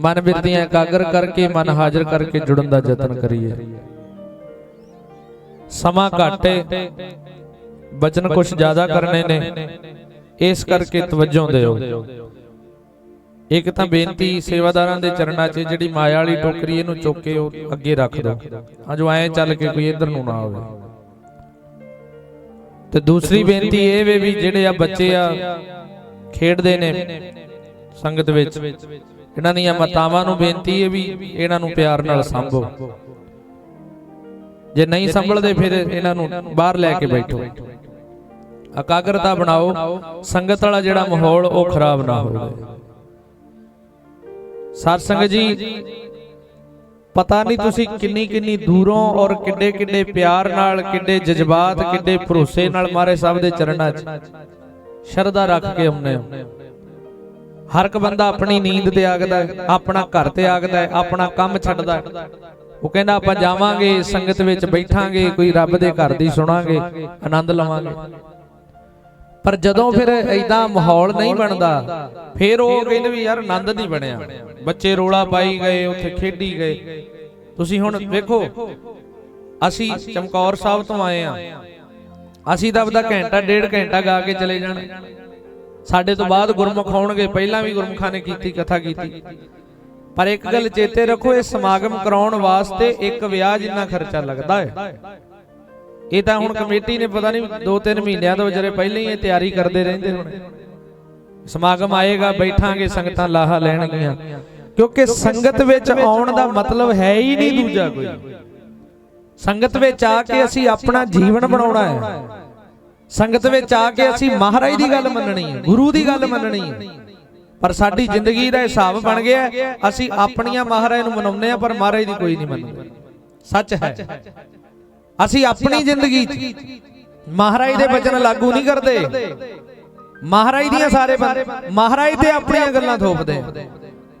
ਮਨ ਬਿਰਤੀਆਂ ਇਕਾਗਰ ਕਰਕੇ ਮਨ ਹਾਜ਼ਰ ਕਰਕੇ ਜੁੜਨ ਦਾ ਯਤਨ ਕਰੀਏ। ਸਮਾਂ ਘਾਟੇ ਬਚਨ ਕੁਝ ਜ਼ਿਆਦਾ ਕਰਨੇ ਨੇ। ਇਸ ਕਰਕੇ ਤਵੱਜੋ ਦਿਓ। ਇੱਕ ਤਾਂ ਬੇਨਤੀ ਸੇਵਾਦਾਰਾਂ ਦੇ ਚਰਨਾਂ 'ਚ ਜਿਹੜੀ ਮਾਇਆ ਵਾਲੀ ਟੋਕਰੀ ਇਹਨੂੰ ਚੁੱਕ ਕੇ ਉਹ ਅੱਗੇ ਰੱਖ ਦਿਓ। ਹਾਂ ਜੋ ਐਂ ਚੱਲ ਕੇ ਕੋਈ ਇੱਧਰ ਨੂੰ ਨਾ ਆਵੇ। ਤੇ ਦੂਸਰੀ ਬੇਨਤੀ ਇਹ ਵੇ ਵੀ ਜਿਹੜੇ ਆ ਬੱਚੇ ਆ ਖੇਡਦੇ ਨੇ ਸੰਗਤ ਵਿੱਚ। ਇਹਨਾਂ ਦੀਆਂ ਮਾਤਾਵਾਂ ਨੂੰ ਬੇਨਤੀ ਹੈ ਵੀ ਇਹਨਾਂ ਨੂੰ ਪਿਆਰ ਨਾਲ ਸੰਭੋ। ਜੇ ਨਹੀਂ ਸੰਭਲਦੇ ਫਿਰ ਇਹਨਾਂ ਨੂੰ ਬਾਹਰ ਲੈ ਕੇ ਬੈਠੋ। ਇਕਾਗਰਤਾ ਬਣਾਓ। ਸੰਗਤ ਵਾਲਾ ਜਿਹੜਾ ਮਾਹੌਲ ਉਹ ਖਰਾਬ ਨਾ ਹੋਵੇ। ਸਾਧ ਸੰਗਤ ਜੀ ਪਤਾ ਨਹੀਂ ਤੁਸੀਂ ਕਿੰਨੀ ਕਿੰਨੀ ਦੂਰੋਂ ਔਰ ਕਿੱਡੇ ਕਿੱਡੇ ਪਿਆਰ ਨਾਲ ਕਿੱਡੇ ਜਜ਼ਬਾਤ ਕਿੱਡੇ ਭਰੋਸੇ ਨਾਲ ਮਾਰੇ ਸਾਹਿਬ ਦੇ ਚਰਨਾਂ 'ਚ। ਸ਼ਰਧਾ ਰੱਖ ਕੇ ਆਉਂਦੇ ਹੋ। ਹਰ ਇੱਕ ਬੰਦਾ ਆਪਣੀ ਨੀਂਦ ਤਿਆਗਦਾ ਹੈ, ਆਪਣਾ ਘਰ ਤਿਆਗਦਾ ਹੈ, ਆਪਣਾ ਕੰਮ ਛੱਡਦਾ ਹੈ। ਉਹ ਕਹਿੰਦਾ ਆਪਾਂ ਜਾਵਾਂਗੇ, ਸੰਗਤ ਵਿੱਚ ਬੈਠਾਂਗੇ, ਕੋਈ ਰੱਬ ਦੇ ਘਰ ਦੀ ਸੁਣਾਂਗੇ, ਆਨੰਦ ਲਵਾਂਗੇ। ਪਰ ਜਦੋਂ ਫਿਰ ਐਦਾਂ ਮਾਹੌਲ ਨਹੀਂ ਬਣਦਾ, ਫਿਰ ਉਹ ਕਹਿੰਦੇ ਵੀ ਯਾਰ ਆਨੰਦ ਨਹੀਂ ਬਣਿਆ। ਬੱਚੇ ਰੋਲਾ ਪਾਈ ਗਏ, ਉੱਥੇ ਖੇਡੀ ਗਏ। ਤੁਸੀਂ ਹੁਣ ਵੇਖੋ, ਅਸੀਂ ਚਮਕੌਰ ਸਾਹਿਬ ਤੋਂ ਆਏ ਆ ਅਸੀਂ ਤਾਂ ਆਪਦਾ ਘੰਟਾ, ਡੇਢ ਘੰਟਾ ਗਾ ਕੇ ਚਲੇ ਜਾਣਾ। ਸਾਡੇ ਤੋਂ ਬਾਅਦ ਗੁਰਮੁਖ ਆਉਣਗੇ ਪਹਿਲਾਂ ਵੀ ਗੁਰਮੁਖਾਂ ਨੇ ਕੀਤੀ ਕਥਾ ਕੀਤੀ। ਪਰ ਇੱਕ ਗੱਲ ਚੇਤੇ ਰੱਖੋ ਇਹ ਸਮਾਗਮ ਕਰਾਉਣ ਵਾਸਤੇ ਇੱਕ ਵਿਆਹ ਜਿੰਨਾ ਖਰਚਾ ਲੱਗਦਾ ਹੈ। ਇਹ ਤਾਂ ਹੁਣ ਕਮੇਟੀ ਨੇ ਪਤਾ ਨਹੀਂ 2-3 ਮਹੀਨਿਆਂ ਤੋਂ ਵਿਚਾਰੇ ਪਹਿਲਾਂ ਹੀ ਇਹ ਤਿਆਰੀ ਕਰਦੇ ਰਹਿੰਦੇ ਹੁਣ। ਸਮਾਗਮ ਆਏਗਾ ਬੈਠਾਂਗੇ ਸੰਗਤਾਂ ਲਾਹਾ ਲੈਣਗੀਆਂ। ਕਿਉਂਕਿ ਸੰਗਤ ਵਿੱਚ ਆਉਣ ਦਾ ਮਤਲਬ ਹੈ ਹੀ ਨਹੀਂ ਦੂਜਾ ਕੋਈ। ਸੰਗਤ ਵਿੱਚ ਆ ਕੇ ਅਸੀਂ ਆਪਣਾ ਜੀਵਨ ਬਣਾਉਣਾ ਹੈ। ਸੰਗਤ ਵਿੱਚ ਆ ਕੇ ਅਸੀਂ ਮਹਾਰਾਜ ਦੀ ਗੱਲ ਮੰਨਣੀ ਹੈ ਗੁਰੂ ਦੀ ਗੱਲ ਮੰਨਣੀ ਹੈ। ਪਰ ਸਾਡੀ ਜ਼ਿੰਦਗੀ ਦਾ ਹਿਸਾਬ ਬਣ ਗਿਆ ਅਸੀਂ ਆਪਣੀਆਂ ਮਹਾਰਾਜ ਨੂੰ ਮਨਾਉਂਦੇ ਆ ਪਰ ਮਹਾਰਾਜ ਦੀ ਕੋਈ ਨਹੀਂ ਮੰਨਦਾ। ਸੱਚ ਹੈ। ਅਸੀਂ ਆਪਣੀ ਜ਼ਿੰਦਗੀ 'ਚ ਮਹਾਰਾਜ ਦੇ ਬਚਨ ਲਾਗੂ ਨਹੀਂ ਕਰਦੇ। ਮਹਾਰਾਜ ਦੀਆਂ ਸਾਰੇ ਬੰਦੇ ਮਹਾਰਾਜ ਤੇ ਆਪਣੀਆਂ ਗੱਲਾਂ ਥੋਪਦੇ। ਆ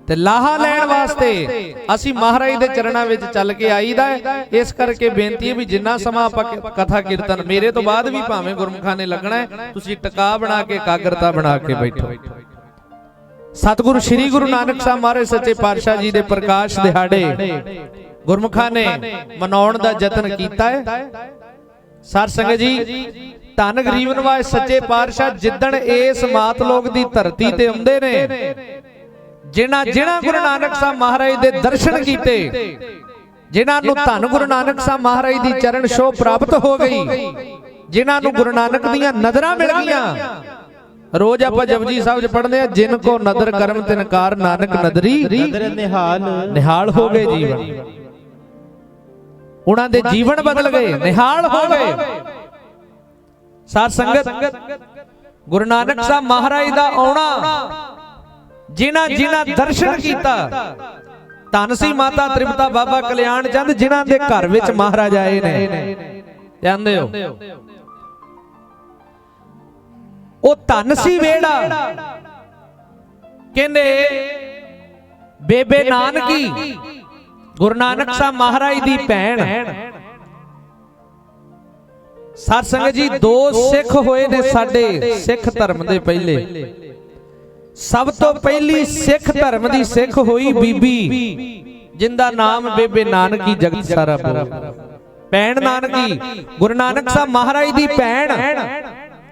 ਤੇ ਲਾਹਾ ਲੈਣ ਵਾਸਤੇ ਅਸੀਂ ਮਹਾਰਾਜ ਦੇ ਚਰਨਾਂ ਵਿੱਚ ਚੱਲ ਕੇ ਆਈਦਾ ਹੈ। ਇਸ ਕਰਕੇ ਬੇਨਤੀ ਹੈ ਵੀ ਜਿੰਨਾ ਸਮਾਂ ਆਪਾਂ ਕਥਾ ਕੀਰਤਨ ਮੇਰੇ ਤੋਂ ਬਾਅਦ ਵੀ ਭਾਵੇਂ ਗੁਰਮੁਖਾਂ ਨੇ ਲੱਗਣਾ ਹੈ, ਤੁਸੀਂ ਟਿਕਾ ਬਣਾ ਕੇ ਕਾਗਰਤਾ ਬਣਾ ਕੇ ਬੈਠੋ। ਸਤਿਗੁਰੂ ਸ੍ਰੀ ਗੁਰੂ ਨਾਨਕ ਸਾਹਿਬ ਮਹਾਰਾਜ ਸੱਚੇ ਪਾਤਸ਼ਾਹ ਜੀ ਦੇ ਪ੍ਰਕਾਸ਼ ਦਿਹਾੜੇ ਗੁਰਮੁਖਾਂ ਨੇ ਮਨਾਉਣ ਦਾ ਯਤਨ ਕੀਤਾ ਹੈ। ਸਰ ਸੰਗਤ ਜੀ, ਧੰਨ ਗਰੀਬ ਨਿਵਾਜ ਸੱਚੇ ਪਾਤਸ਼ਾਹ ਜਿੱਦਣ ਇਸ ਮਾਤ ਲੋਕ ਦੀ ਧਰਤੀ ਤੇ ਆਉਂਦੇ ਨੇ ਜਿਨ੍ਹਾਂ ਜਿਨ੍ਹਾਂ ਗੁਰੂ ਨਾਨਕ ਸਾਹਿਬ ਮਹਾਰਾਜ ਦੇ ਦਰਸ਼ਨ ਕੀਤੇ ਜਿਨ੍ਹਾਂ ਨੂੰ ਧੰਨ ਗੁਰੂ ਨਾਨਕ ਸਾਹਿਬ ਮਹਾਰਾਜ ਦੀ ਚਰਨ ਛੋਹ ਪ੍ਰਾਪਤ ਹੋ ਗਈ ਜਿਨ੍ਹਾਂ ਨੂੰ ਗੁਰੂ ਨਾਨਕ ਦੀਆਂ ਨਜ਼ਰਾਂ ਮਿਲ ਗਈਆਂ ਰੋਜ਼ ਆਪਾਂ ਜਪਜੀ ਸਾਹਿਬ ਚ ਪੜ੍ਹਦੇ ਆ ਜਿਨ ਕੋ ਨਦਰ ਕਰਮ ਤਿਨਕਾਰ ਨਾਨਕ ਨਦਰੀ ਨਦਰ ਨਿਹਾਲ ਨਿਹਾਲ ਹੋ ਗਏ ਜੀਵਨ। ਉਹਨਾਂ ਦੇ ਜੀਵਨ ਬਦਲ ਗਏ ਨਿਹਾਲ ਹੋ ਗਏ। ਸਾਧ ਸੰਗਤ ਗੁਰੂ ਨਾਨਕ ਸਾਹਿਬ ਮਹਾਰਾਜ ਦਾ ਆਉਣਾ। ਜਿਨ੍ਹਾਂ ਜਿਨ੍ਹਾਂ ਦਰਸ਼ਨ ਕੀਤਾ। ਧੰਨ ਸੀ ਮਾਤਾ ਤ੍ਰਿਪਤਾ ਬਾਬਾ ਕਲਿਆਣ ਚੰਦ ਜਿਨ੍ਹਾਂ ਦੇ ਘਰ ਵਿੱਚ ਮਹਾਰਾਜ ਆਏ ਨੇ। ਜਾਂਦੇ ਹੋ ਉਹ ਧੰਨ ਸੀ ਵੇੜਾ। ਕਹਿੰਦੇ ਬੇਬੇ ਨਾਨਕੀ ਗੁਰੂ ਨਾਨਕ ਸਾਹਿਬ ਮਹਾਰਾਜ ਦੀ ਭੈਣ। ਸਾਧ ਸੰਗਤ ਜੀ ਦੋ ਸਿੱਖ ਹੋਏ ਨੇ ਸਾਡੇ ਸਿੱਖ ਧਰਮ ਦੇ ਪਹਿਲੇ। ਸਭ ਤੋਂ ਪਹਿਲੀ ਸਿੱਖ ਧਰਮ ਦੀ ਸਿੱਖ ਹੋਈ ਬੀਬੀ ਜਿੰਦਾ ਨਾਮ ਬੇਬੇ ਨਾਨਕੀ ਜਗਤ ਸਾਰਾ ਭੈਣ ਨਾਨਕੀ ਗੁਰੂ ਨਾਨਕ ਸਾਹਿਬ ਮਹਾਰਾਜ ਦੀ ਭੈਣ।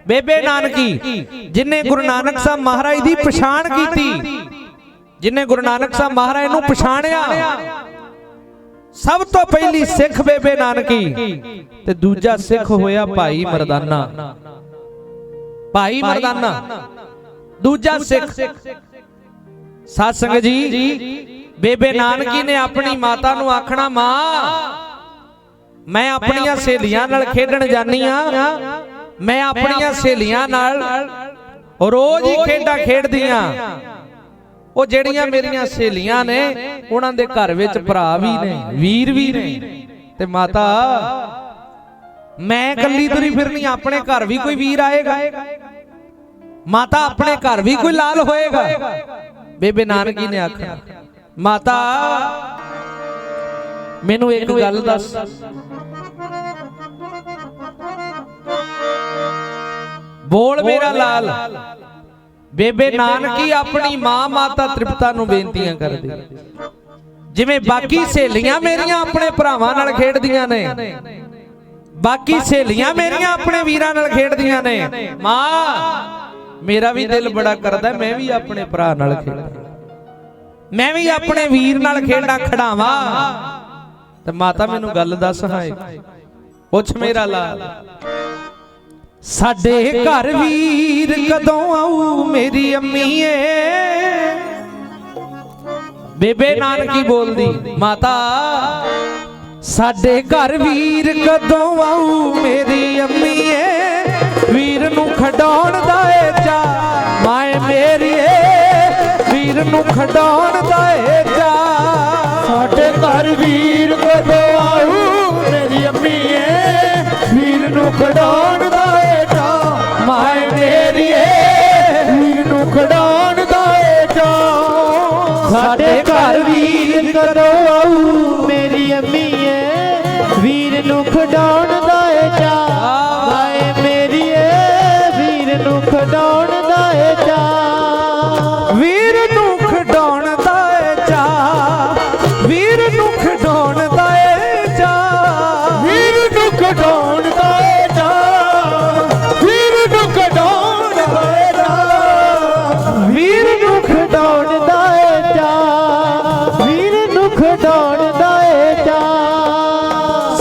ਬੇਬੇ ਨਾਨਕੀ ਜਿਨੇ ਗੁਰੂ ਨਾਨਕ ਸਾਹਿਬ ਮਹਾਰਾਜ ਦੀ ਪਛਾਣ ਕੀਤੀ ਜਿਨੇ ਗੁਰੂ ਨਾਨਕ ਸਾਹਿਬ ਮਹਾਰਾਜ ਨੂੰ ਪਛਾਣਿਆ। ਸਭ ਤੋਂ ਪਹਿਲੀ ਸਿੱਖ ਬੇਬੇ ਨਾਨਕੀ ਤੇ ਦੂਜਾ ਸਿੱਖ ਹੋਇਆ ਭਾਈ ਮਰਦਾਨਾ। ਭਾਈ ਮਰਦਾਨਾ। ਦੂਜਾ ਸਿੱਖ। ਸਾਧ ਸੰਗਤ ਜੀ ਬੇਬੇ ਨਾਨਕੀ ਨੇ ਆਪਣੀ ਮਾਤਾ ਨੂੰ ਆਖਣਾ ਮਾਂ ਮੈਂ ਆਪਣੀਆਂ ਸਹੇਲੀਆਂ ਨਾਲ ਖੇਡਣ ਜਾਨੀ ਆ ਮੈਂ ਆਪਣੀਆਂ ਸਹੇਲੀਆਂ ਨਾਲ ਰੋਜ਼ ਹੀ ਖੇਡਾਂ ਖੇਡਦੀਆਂ ਉਹ ਜਿਹੜੀਆਂ ਮੇਰੀਆਂ ਸਹੇਲੀਆਂ ਨੇ ਉਹਨਾਂ ਦੇ ਘਰ ਵਿੱਚ ਭਰਾ ਵੀ ਨੇ ਵੀਰ ਵੀ ਨੇ। ਤੇ ਮਾਤਾ ਮੈਂ ਇਕੱਲੀ ਤੁਰੀ ਫਿਰਨੀ ਆਪਣੇ ਘਰ ਵੀ ਕੋਈ ਵੀਰ ਆਏਗਾ। ਮਾਤਾ ਆਪਣੇ ਘਰ ਵੀ ਕੋਈ ਲਾਲ ਹੋਏਗਾ। ਬੇਬੇ ਨਾਨਕੀ ਨੇ ਆਖਿਆ ਮਾਤਾ ਮੈਨੂੰ ਇੱਕ ਗੱਲ ਦੱਸ। ਬੋਲ ਮੇਰਾ ਲਾਲ। ਬੇਬੇ ਨਾਨਕੀ ਆਪਣੀ ਮਾਂ ਮਾਤਾ ਤ੍ਰਿਪਤਾ ਨੂੰ ਬੇਨਤੀਆਂ ਕਰਦੀ। ਜਿਵੇਂ ਬਾਕੀ ਸਹੇਲੀਆਂ ਮੇਰੀਆਂ ਆਪਣੇ ਭਰਾਵਾਂ ਨਾਲ ਖੇਡਦੀਆਂ ਨੇ। ਬਾਕੀ ਸਹੇਲੀਆਂ ਮੇਰੀਆਂ ਆਪਣੇ ਵੀਰਾਂ ਨਾਲ ਖੇਡਦੀਆਂ ਨੇ। ਮਾਂ ਮੇਰਾ ਵੀ ਦਿਲ ਬੜਾ ਕਰਦਾ ਮੈਂ ਵੀ ਆਪਣੇ ਭਰਾ ਨਾਲ ਖੇਡਾਂ। ਮੈਂ ਵੀ ਆਪਣੇ ਵੀਰ ਨਾਲ ਖੇਡਾਂ ਖੜਾਵਾਂ ਤੇ ਮਾਤਾ ਮੈਨੂੰ ਗੱਲ ਦੱਸ ਹਾਂ ਇੱਕ। ਪੁੱਛ ਮੇਰਾ ਲਾਲ ਸਾਡੇ ਘਰ ਵੀਰ ਕਦੋਂ ਆਊ ਮੇਰੀ ਅੰਮੀਏ ਬੇਬੇ ਨਾਨਕੀ ਬੋਲਦੀ ਮਾਤਾ ਸਾਡੇ ਘਰ ਵੀਰ ਕਦੋਂ ਆਊ ਮੇਰੀ ਅੰਮੀਏ ਵੀਰ ਨੂੰ ਖਡਾਉਣ ਦਾ ਏ ਚਾ ਮਾਏ ਮੇਰੀਏ ਵੀਰ ਨੂੰ ਖਡਾਉਣ ਦਾ ਏ ਚਾ ਸਾਡੇ ਘਰ ਵੀਰ ਕਦੋਂ ਆਊ ਮੇਰੀ ਅੰਮੀਏ ਵੀਰ ਨੂੰ ਖਡਾਉਣ ਦਾ ਏਟਾ ਮਾਏ ਮੇਰੀਏ ਵੀਰ ਨੂੰ ਖਡਾਉਣ ਦਾ ਏਟਾ ਸਾਡੇ ਘਰ ਵੀਰ ਕਦੋਂ ਆਊ ਮੇਰੀ ਅੰਮੀਏ ਵੀਰ ਨੂੰ ਖਡਾਉਣ ਦਾ ਏਟਾ ਮਾਏ ਖਡਾਉਣ ਦਾ ਏਟਾ ਵੀਰ ਨੂੰ ਖਡਾਉਣ ਦਾ ਏ ਚਾ ਵੀਰ ਨੂੰ ਖਡਾਉਣ ਦਾ ਏ ਚਾ ਵੀਰ ਨੂੰ ਕਢਾਉਣ ਦਾ ਏਟਾ ਵੀਰ ਨੂੰ ਕਢਾਉਣ ਦਾ ਏਟਾ ਵੀਰ ਨੂੰ ਖਡਾਉਣ ਦਾ ਏਟਾ ਵੀਰ ਨੂੰ ਖਡਾਉਣ ਦਾ ਏਟਾ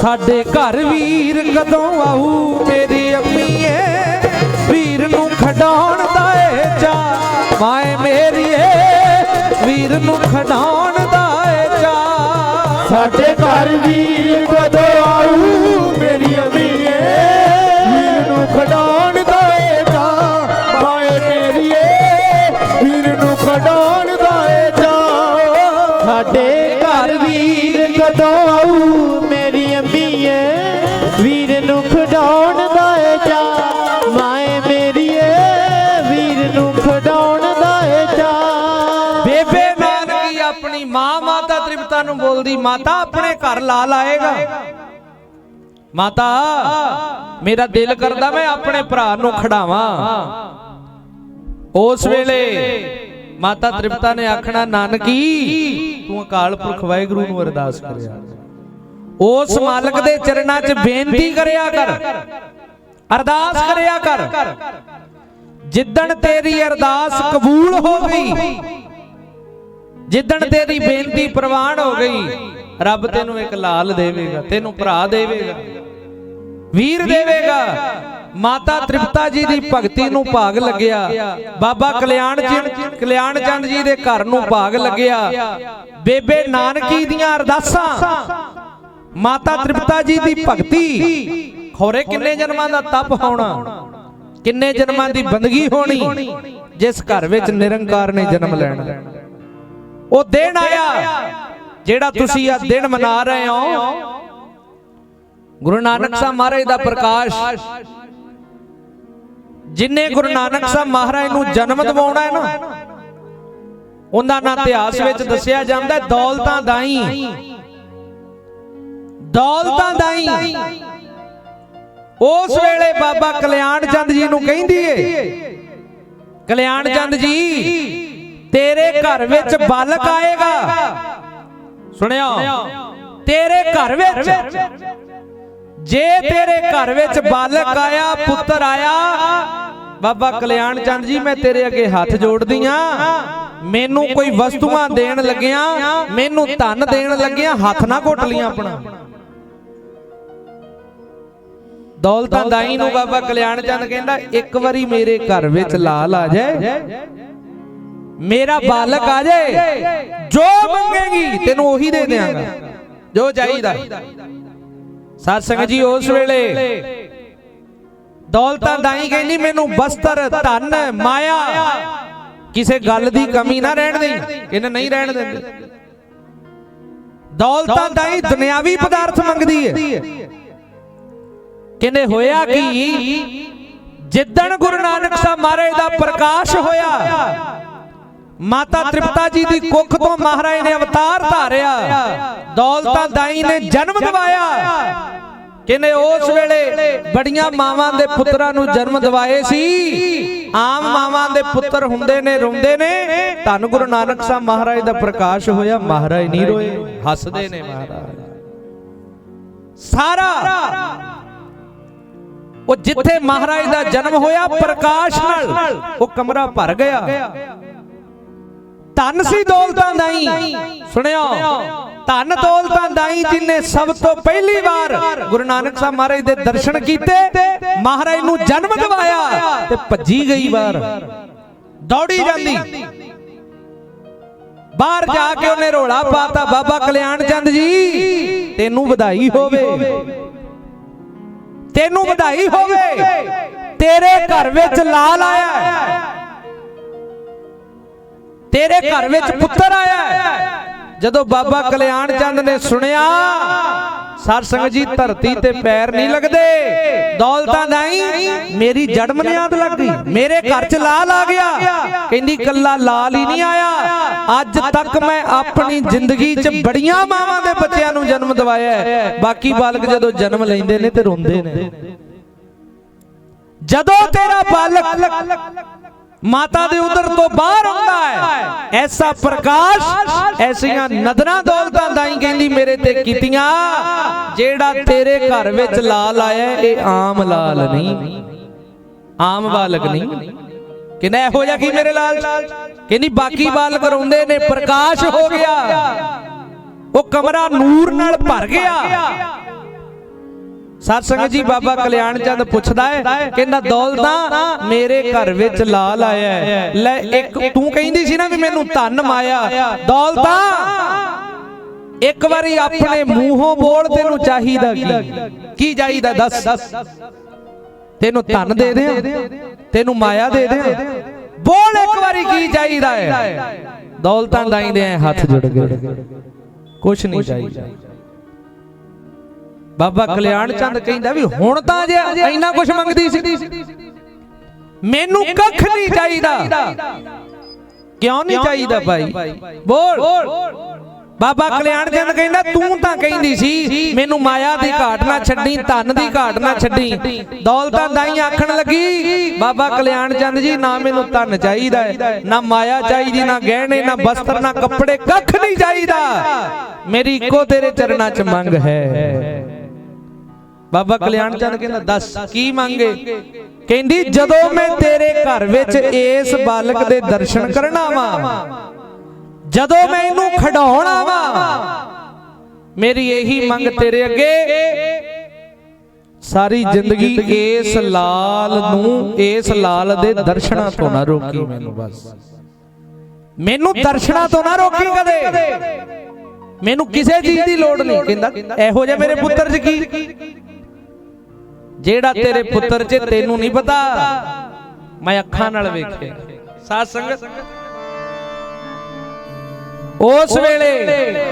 ਸਾਡੇ ਘਰ ਵੀਰ ਕਦੋਂ ਆਊ ਮੇਰੀ ਖਡਾਉਣ ਦਾ ਏ ਚਾ ਮਾਏ ਮੇਰੀਏ ਵੀਰ ਨੂੰ ਖਡਾਉਣ ਦਾ ਏ ਚਾ ਸਾਡੇ ਘਰ ਵੀਰ ਕਦੋਂ ਆਊ, ਮੇਰੀ ਅਮੀਏ ਵੀਰ ਨੂੰ ਖਡਾਉਣ ਬੋਲਦੀ ਮਾਤਾ ਆਪਣੇ ਘਰ ਲਾ ਲਾਏਗਾ। ਮਾਤਾ, ਮੇਰਾ ਦਿਲ ਕਰਦਾ ਮੈਂ ਆਪਣੇ ਭਰਾ ਨੂੰ ਖੜਾਵਾਂ। ਉਸ ਵੇਲੇ ਮਾਤਾ ਤ੍ਰਿਪਤਾ ਨੇ ਆਖਣਾ, ਨਾਨਕੀ, ਤੂੰ ਅਕਾਲ ਪੁਰਖ ਵਾਹਿਗੁਰੂ ਨੂੰ ਅਰਦਾਸ ਕਰਿਆ। ਉਸ ਮਾਲਕ ਦੇ ਚਰਨਾਂ 'ਚ ਬੇਨਤੀ ਕਰਿਆ ਕਰ। ਅਰਦਾਸ ਕਰਿਆ ਕਰ। ਜਿੱਦਣ ਤੇਰੀ ਅਰਦਾਸ ਕਬੂਲ ਹੋ ਗਈ ਜਿੱਦਣ ਤੇਰੀ ਬੇਨਤੀ ਪ੍ਰਵਾਨ ਹੋ ਗਈ ਰੱਬ ਤੈਨੂੰ ਇੱਕ ਲਾਲ ਦੇਵੇਗਾ ਤੈਨੂੰ ਭਰਾ ਦੇਵੇਗਾ ਵੀਰ ਦੇਵੇਗਾ। ਮਾਤਾ ਤ੍ਰਿਪਤਾ ਜੀ ਦੀ ਭਗਤੀ ਨੂੰ ਭਾਗ ਲੱਗਿਆ ਬਾਬਾ ਕਲਿਆਣ ਜੀ ਕਲਿਆਣ ਚੰਦ ਜੀ ਦੇ ਘਰ ਨੂੰ ਭਾਗ ਲੱਗਿਆ। ਬੇਬੇ ਨਾਨਕੀ ਦੀਆਂ ਅਰਦਾਸਾਂ। ਮਾਤਾ ਤ੍ਰਿਪਤਾ ਜੀ ਦੀ ਭਗਤੀ। ਖੋਰੇ ਕਿੰਨੇ ਜਨਮਾਂ ਦਾ ਤਪ ਹੋਣਾ? ਕਿੰਨੇ ਜਨਮਾਂ ਦੀ ਬੰਦਗੀ ਹੋਣੀ? ਜਿਸ ਘਰ ਵਿੱਚ ਨਿਰੰਕਾਰ ਨੇ ਜਨਮ ਲੈਣਾ। ਉਹ ਦਿਨ ਆਇਆ ਜਿਹੜਾ ਤੁਸੀਂ ਆ ਦਿਨ ਮਨਾ ਰਹੇ ਹੋ। ਗੁਰੂ ਨਾਨਕ ਸਾਹਿਬ ਮਹਾਰਾਜ ਦਾ ਪ੍ਰਕਾਸ਼। ਜਿਨੇ ਗੁਰੂ ਨਾਨਕ ਸਾਹਿਬ ਮਹਾਰਾਜ ਨੂੰ ਜਨਮ ਦਿਵਾਉਣਾ ਹੈ ਨਾ ਉਹਨਾਂ ਦਾ ਇਤਿਹਾਸ ਵਿੱਚ ਦੱਸਿਆ ਜਾਂਦਾ ਹੈ ਦੌਲਤਾਂ ਦਾਈ। ਦੌਲਤਾਂ ਦਾਈ। ਉਸ ਵੇਲੇ ਬਾਬਾ ਕਲਿਆਣ ਚੰਦ ਜੀ ਨੂੰ ਕਹਿੰਦੀ ਏ। ਕਲਿਆਣ ਚੰਦ ਜੀ। ਤੇਰੇ ਘਰ ਵਿੱਚ ਬਾਲਕ ਆਏਗਾ। ਸੁਣਿਓ ਤੇਰੇ ਘਰ ਵਿੱਚ। ਜੇ ਤੇਰੇ ਘਰ ਵਿੱਚ ਬਾਲਕ ਆਇਆ ਪੁੱਤਰ ਆਇਆ ਬਾਬਾ ਕਲਿਆਣ ਚੰਦ ਜੀ ਮੈਂ ਤੇਰੇ ਅੱਗੇ ਹੱਥ ਜੋੜਦੀ ਆ ਮੈਨੂੰ ਕੋਈ ਵਸਤੂਆਂ ਦੇਣ ਲੱਗਿਆ। ਮੈਨੂੰ ਧਨ ਦੇਣ ਲੱਗਿਆ ਹੱਥ ਨਾ ਘੁੱਟ ਲੀਆਂ ਆਪਣਾ। ਦੌਲਤਾਂ ਦਾਈ ਨੂੰ ਬਾਬਾ ਕਲਿਆਣ ਚੰਦ ਕਹਿੰਦਾ ਇੱਕ ਵਾਰੀ ਮੇਰੇ ਘਰ ਵਿੱਚ ਲਾਲ ਆ ਜਾਏ। ਮੇਰਾ ਬਾਲਕ ਆ ਜਾਏ ਜੋ। ਮੰਗੇਗੀ ਤੈਨੂੰ ਉਹੀ ਦੇ ਦਿਆਂਗਾ। ਜੋ ਚਾਹੀਦਾ। ਸਾਧ ਸੰਗਤ ਜੀ ਉਸ ਵੇਲੇ ਦੌਲਤਾਂ ਦਾਈ ਕਹਿੰਦੀ ਮੈਨੂੰ ਬਸਤਰ ਧਨ ਮਾਇਆ। ਕਿਸੇ ਗੱਲ ਦੀ ਕਮੀ ਨਾ ਰਹਿਣ ਦੇਈ ਇਹਨੇ ਨਹੀਂ ਰਹਿਣ ਦਿੰਦੇ। ਦੌਲਤਾਂ ਦਾਈ ਦੁਨਿਆਵੀ ਪਦਾਰਥ ਮੰਗਦੀ ਹੈ ਕਹਿੰਦੇ ਹੋਇਆ ਕੀ? ਜਿੱਦਣ ਗੁਰੂ ਨਾਨਕ ਸਾਹਿਬ ਮਹਾਰਾਜ ਦਾ ਪ੍ਰਕਾਸ਼ ਹੋਇਆ ਮਾਤਾ ਤ੍ਰਿਪਤਾ ਜੀ ਦੀ ਕੁੱਖ ਤੋਂ ਮਹਾਰਾਜ ਨੇ ਅਵਤਾਰ ਧਾਰਿਆ। ਦੌਲਤਾਂ ਦਾਈ ਨੇ ਜਨਮ ਦਿਵਾਇਆ। ਕਿਨੇ ਉਸ ਵੇਲੇ ਬੜੀਆਂ ਮਾਵਾਂ ਦੇ ਪੁੱਤਰਾਂ ਨੂੰ ਜਨਮ ਦਿਵਾਏ ਸੀ। ਆਮ ਮਾਵਾਂ ਦੇ ਪੁੱਤਰ ਹੁੰਦੇ ਨੇ ਰੋਂਦੇ ਨੇ। ਧੰਨ ਗੁਰੂ ਨਾਨਕ ਸਾਹਿਬ ਮਹਾਰਾਜ ਦਾ ਪ੍ਰਕਾਸ਼ ਹੋਇਆ ਮਹਾਰਾਜ ਨਹੀਂ ਰੋਏ ਹੱਸਦੇ ਨੇ ਮਹਾਰਾਜ। ਸਾਰਾ ਉਹ ਜਿੱਥੇ ਮਹਾਰਾਜ ਦਾ ਜਨਮ ਹੋਇਆ ਪ੍ਰਕਾਸ਼ ਨਾਲ ਉਹ ਕਮਰਾ ਭਰ ਗਿਆ। ਧੰਨ ਸੀ ਦੌਲਤਾਂ ਦਾਈ। ਸੁਣਿਓ ਧੰਨ ਦੌਲਤਾਂ ਦਾਈ ਜਿਨੇ ਸਭ ਤੋਂ ਪਹਿਲੀ ਵਾਰ ਗੁਰੂ ਨਾਨਕ ਸਾਹਿਬ ਮਹਾਰਾਜ ਦੇ ਦਰਸ਼ਨ ਕੀਤੇ ਮਹਾਰਾਜ ਨੂੰ ਜਨਮ ਦਿਵਾਇਆ ਤੇ ਭੱਜੀ ਗਈ ਵਾਰ। ਦੌੜੀ ਜਾਂਦੀ। ਬਾਹਰ ਜਾ ਕੇ ਉਹਨੇ ਰੋਲਾ ਪਾਤਾ ਬਾਬਾ ਕਲਿਆਣ ਚੰਦ ਜੀ। ਤੈਨੂੰ ਵਧਾਈ ਹੋਵੇ। ਤੈਨੂੰ ਵਧਾਈ ਹੋਵੇ। ਤੇਰੇ ਘਰ ਵਿੱਚ ਲਾਲ ਆਇਆ। ਤੇਰੇ ਘਰ ਵਿੱਚ ਪੁੱਤਰ ਆਇਆ। ਜਦੋਂ ਬਾਬਾ ਕਲਿਆਣ ਚੰਦ ਨੇ ਸੁਣਿਆ ਸਰ ਸੰਗਤ ਜੀ ਧਰਤੀ ਤੇ ਪੈਰ ਨਹੀਂ ਲੱਗਦੇ। ਦੌਲਤਾਂ ਦਾਈ ਮੇਰੀ ਜੜ ਮਨਿਆਦ ਲੱਗ ਗਈ ਮੇਰੇ ਘਰ 'ਚ ਲਾਲ ਆ ਗਿਆ। ਕਹਿੰਦੀ ਕੱਲਾ ਲਾਲ ਹੀ ਨਹੀਂ ਆਇਆ। ਅੱਜ ਤੱਕ ਮੈਂ ਆਪਣੀ ਜ਼ਿੰਦਗੀ 'ਚ ਬੜੀਆਂ ਮਾਵਾਂ ਦੇ ਬੱਚਿਆਂ ਨੂੰ ਜਨਮ ਦਿਵਾਇਆ। ਬਾਕੀ ਬਾਲਕ ਜਦੋਂ ਜਨਮ ਲੈਂਦੇ ਨੇ ਤੇ ਰੋਂਦੇ ਨੇ। ਜਦੋਂ ਤੇਰਾ ਬਾਲਕ ਮਾਤਾ ਦੇ ਉਦਰ ਤੋਂ ਬਾਹਰ ਆਉਂਦਾ ਹੈ। ਐਸਾ ਪ੍ਰਕਾਸ਼, ਐਸੀਆਂ ਨਦਰਾਂ ਦੌਲਤਾਂ ਦਾਈ ਕਹਿੰਦੀ, ਮੇਰੇ ਤੇ ਕੀਤੀਆਂ। ਜਿਹੜਾ ਤੇਰੇ ਘਰ ਵਿੱਚ ਲਾਲ ਆਇਆ ਇਹ ਆਮ ਲਾਲ ਨਹੀਂ। ਆਮ ਬਾਲਕ ਨਹੀਂ। ਕਹਿੰਦਾ, ਇਹੋ ਜਿਹਾ ਕੀ ਮੇਰੇ ਲਾਲ? ਕਹਿੰਦੀ, ਬਾਕੀ ਬਾਲਕ ਰੋਂਦੇ ਨੇ, ਪ੍ਰਕਾਸ਼ ਹੋ ਗਿਆ। ਉਹ ਕਮਰਾ ਨੂਰ ਨਾਲ ਭਰ ਗਿਆ। ਸਤ ਸੰਗਤ ਜੀ ਬਾਬਾ ਕਲਿਆਣ ਚੰਦ ਪੁੱਛਦਾ ਹੈ ਕਹਿੰਦਾ ਦੌਲਤਾਂ ਮੇਰੇ ਘਰ ਵਿੱਚ ਲਾਲ ਆਇਆ ਹੈ। ਲੈ ਇੱਕ ਤੂੰ ਕਹਿੰਦੀ ਸੀ ਨਾ ਵੀ ਮੈਨੂੰ ਧਨ ਮਾਇਆ ਦੌਲਤਾਂ ਇੱਕ ਵਾਰੀ ਆਪਣੇ ਮੂੰਹੋਂ ਬੋਲ ਤੈਨੂੰ ਚਾਹੀਦਾ ਕੀ? ਕੀ? ਚਾਹੀਦਾ ਦੱਸ। ਤੈਨੂੰ ਧਨ ਦੇ ਦੇ ਤੈਨੂੰ ਮਾਇਆ ਦੇ ਦੇ ਬੋਲ ਇੱਕ ਵਾਰੀ ਕੀ ਚਾਹੀਦਾ ਹੈ? ਦੌਲਤਾਂ ਦਾਈਂਦੇ ਐ ਹੱਥ ਜੁੜ ਗਏ। ਕੁਛ ਨਹੀਂ ਚਾਹੀਦਾ। ਬਾਬਾ ਕਲਿਆਣ ਚੰਦ ਕਹਿੰਦਾ ਵੀ ਹੁਣ ਤਾਂ ਜੇ ਇੰਨਾ ਕੁਝ ਮੰਗਦੀ ਸੀ ਮੈਨੂੰ ਕੱਖ ਨਹੀਂ ਚਾਹੀਦਾ। ਕਿਉਂ ਨਹੀਂ ਚਾਹੀਦਾ ਭਾਈ? ਬੋਲ। ਬਾਬਾ ਕਲਿਆਣ ਚੰਦ ਕਹਿੰਦਾ ਤੂੰ ਤਾਂ ਕਹਿੰਦੀ ਸੀ ਮੈਨੂੰ ਮਾਇਆ ਦੀ ਘਾਟ ਨਾ ਛੱਡੀ ਧਨ ਦੀ ਘਾਟ ਨਾ ਛੱਡੀ। ਦੌਲਤਾਂ ਦਾਈ ਆਖਣ ਲੱਗੀ ਬਾਬਾ ਕਲਿਆਣ ਚੰਦ ਜੀ ਨਾ ਮੈਨੂੰ ਧਨ ਚਾਹੀਦਾ ਨਾ ਮਾਇਆ ਚਾਹੀਦੀ ਨਾ ਗਹਿਣੇ ਨਾ ਬਸਤਰ ਨਾ ਕੱਪੜੇ ਕੱਖ ਨਹੀਂ ਚਾਹੀਦਾ। ਮੇਰੀ ਇੱਕੋ ਤੇਰੇ ਚਰਨਾਂ 'ਚ ਮੰਗ ਹੈ। ਬਾਬਾ ਕਲਿਆਣ ਚੰਦ ਕਹਿੰਦਾ ਦੱਸ ਕੀ ਮੰਗੇ? ਕਹਿੰਦੀ ਜਦੋਂ ਮੈਂ ਤੇਰੇ ਘਰ ਵਿੱਚ ਇਸ ਬਾਲਕ ਦੇ ਦਰਸ਼ਨ ਕਰਨ ਆਵਾਂ। ਜਦੋਂ ਮੈਂ ਇਹਨੂੰ ਖਡਾਉਣ ਆਵਾਂ ਮੇਰੀ ਇਹੀ ਮੰਗ ਤੇਰੇ ਅੱਗੇ। ਸਾਰੀ ਜ਼ਿੰਦਗੀ ਇਸ ਲਾਲ ਨੂੰ ਇਸ ਲਾਲ ਦੇ ਦਰਸ਼ਨਾਂ ਤੋਂ ਨਾ ਰੋਕੀ ਮੈਨੂੰ ਬਸ। ਮੈਨੂੰ ਦਰਸ਼ਨਾਂ ਤੋਂ ਨਾ ਰੋਕੀ ਕਦੇ। ਮੈਨੂੰ ਕਿਸੇ ਚੀਜ਼ ਦੀ ਲੋੜ ਨਹੀਂ। ਕਹਿੰਦਾ ਇਹੋ ਜਿਹਾ ਮੇਰੇ ਪੁੱਤਰ 'ਚ ਕੀ? ਜਿਹੜਾ ਤੇਰੇ ਪੁੱਤਰ 'ਚ ਤੈਨੂੰ ਨਹੀਂ ਪਤਾ ਮੈਂ ਅੱਖਾਂ ਨਾਲ ਵੇਖਿਆ। ਸਾਧ ਸੰਗਤ ਉਸ ਵੇਲੇ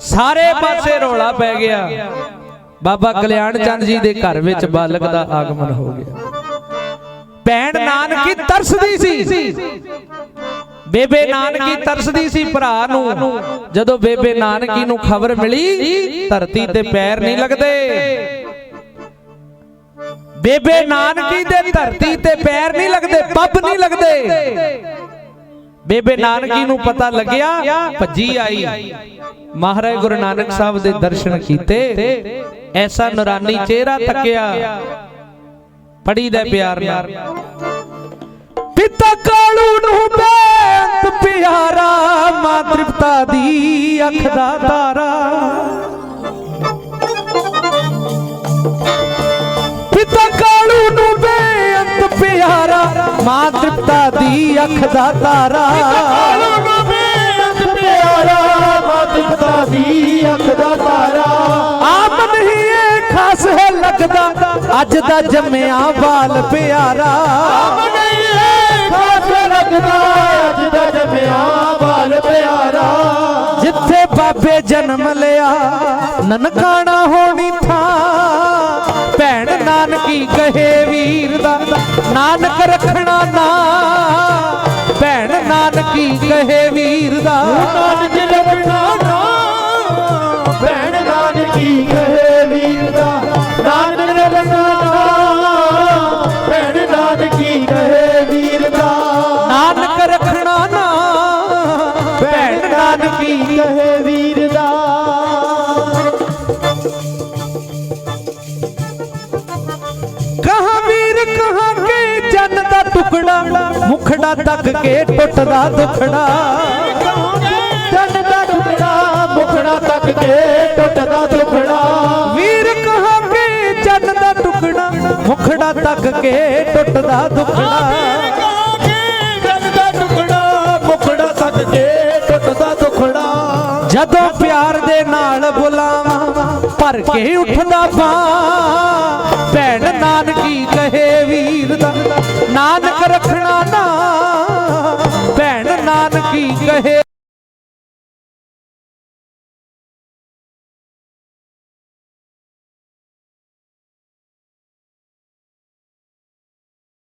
ਸਾਰੇ ਪਾਸੇ ਰੌਲਾ ਪੈ ਗਿਆ। ਬਾਬਾ ਕਲਿਆਣ ਚੰਦ ਜੀ ਦੇ ਘਰ ਵਿੱਚ ਬਾਲਕ ਦਾ ਆਗਮਨ ਹੋ ਗਿਆ। ਭੈਣ ਨਾਨਕੀ ਤਰਸਦੀ ਸੀ। ਬੇਬੇ ਨਾਨਕੀ ਤਰਸਦੀ ਸੀ ਭਰਾ ਨੂੰ। ਜਦੋਂ ਬੇਬੇ ਨਾਨਕੀ ਨੂੰ ਖਬਰ ਮਿਲੀ ਧਰਤੀ ਤੇ ਪੈਰ ਨਹੀਂ ਲੱਗਦੇ। ਬੇਬੇ ਨਾਨਕੀ ਦੇ ਧਰਤੀ ਤੇ ਪੈਰ ਨਹੀਂ ਲੱਗਦੇ ਪੱਬ ਨਹੀਂ ਲੱਗਦੇ। ਬੇਬੇ ਨਾਨਕੀ ਨੂੰ ਪਤਾ ਲੱਗਿਆ ਭੱਜੀ ਆਈ। ਮਹਾਰਾਜ ਗੁਰੂ ਨਾਨਕ ਸਾਹਿਬ ਦੇ ਦਰਸ਼ਨ ਕੀਤੇ। ਐਸਾ ਨੂਰਾਨੀ ਚਿਹਰਾ ਤੱਕਿਆ। ਪੜੀ ਦਾ ਪਿਆਰ ਨਾਲ। ਪਿਤਾ ਕਾਲੂ ਨੂੰ ਬੇਅੰਤ ਪਿਆਰਾ ਮਾਂ ਤ੍ਰਿਪਤਾ ਦੀ ਅੱਖ ਦਾ ਤਾਰਾ। ਪਿਤਾ ਕਾਲੂ ਨੂੰ ਬੇਅੰਤ ਪਿਆਰਾ ਮਾਂ ਤ੍ਰਿਪਤਾ ਦੀ ਅੱਖ ਦਾ ਤਾਰਾ ਪਿਆਰਾ। ਮਾਤ ਪਿਤਾ ਦੀ ਅੱਖ ਦਾ ਤਾਰਾ। ਆਪ ਨਹੀਂ ਇਹ ਖਾਸ ਹੈ ਲੱਗਦਾ। ਅੱਜ ਦਾ ਜੰਮਿਆ ਬਾਲ ਪਿਆਰਾ। ਨਹੀਂ ਇਹ ਖਾਸ ਲੱਗਦਾ। ਅੱਜ ਦਾ ਜੰਮਿਆ ਬਾਲ ਪਿਆਰਾ। ਜਿੱਥੇ ਬਾਬੇ ਜਨਮ ਲਿਆ ਨਨਕਾਣਾ ਹੋਣੀ ਥਾਂ। ਨਾਨਕੀ ਕਹੇ ਵੀਰ ਦਾ? ਨਾਨਕ ਰੱਖਣਾ ਨਾ। ਭੈਣ ਨਾਨਕੀ ਕਹੇ ਵੀਰ ਦਾ? ਨਾਨਕ ਰੱਖਣਾ ਨਾ। ਭੈਣ ਨਾਨਕੀ ਕਹੇ ਮੁਖੜਾ ਤੱਕ ਕੇ ਟੁੱਟਦਾ ਦੁਖੜਾ ਜਨ ਦਾ ਮੁਖੜਾ ਤੱਕ ਕੇ ਟੁੱਟਦਾ ਟੁਕੜਾ ਵੀਰ ਕਹਾ ਕੇ ਚੰਨ ਦਾ ਟੁਕੜਾ? ਮੁਖੜਾ ਤੱਕ ਕੇ ਟੁੱਟਦਾ ਦੁਖੜਾ ਜਨ ਦਾ ਟੁਕੜਾ ਮੁਖੜਾ ਤੱਕ ਕੇ ਟੁੱਟਦਾ ਟੁਕੜਾ ਜਦੋਂ ਪਿਆਰ ਦੇ ਨਾਲ ਬੁਲਾਵਾਂ ਭਰ ਕੇ ਉੱਠਦਾ ਬਾਂ ਭੈਣ ਨਾਨਕੀ